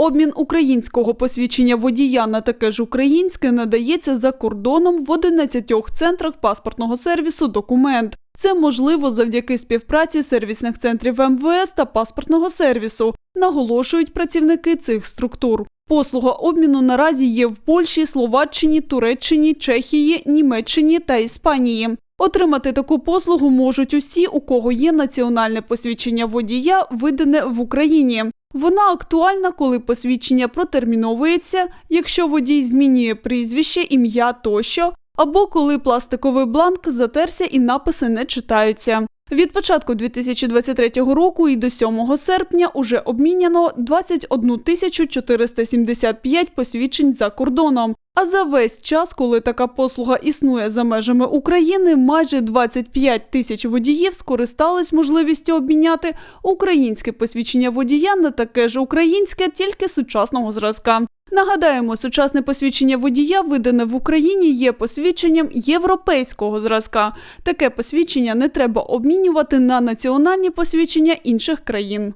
Обмін українського посвідчення водія на таке ж українське надається за кордоном в 11 центрах паспортного сервісу «Документ». Це можливо завдяки співпраці сервісних центрів МВС та паспортного сервісу, наголошують працівники цих структур. Послуга обміну наразі є в Польщі, Словаччині, Туреччині, Чехії, Німеччині та Іспанії. Отримати таку послугу можуть усі, у кого є національне посвідчення водія, видане в Україні. Вона актуальна, коли посвідчення протерміновується, якщо водій змінює прізвище, ім'я тощо, або коли пластиковий бланк затерся і написи не читаються. Від початку 2023 року і до 7 серпня уже обміняно 21 тисячу 475 посвідчень за кордоном. А за весь час, коли така послуга існує за межами України, майже 25 тисяч водіїв скористались можливістю обміняти українське посвідчення водія на таке ж українське, тільки сучасного зразка. Нагадаємо, сучасне посвідчення водія, видане в Україні, є посвідченням європейського зразка. Таке посвідчення не треба обмінювати на національні посвідчення інших країн.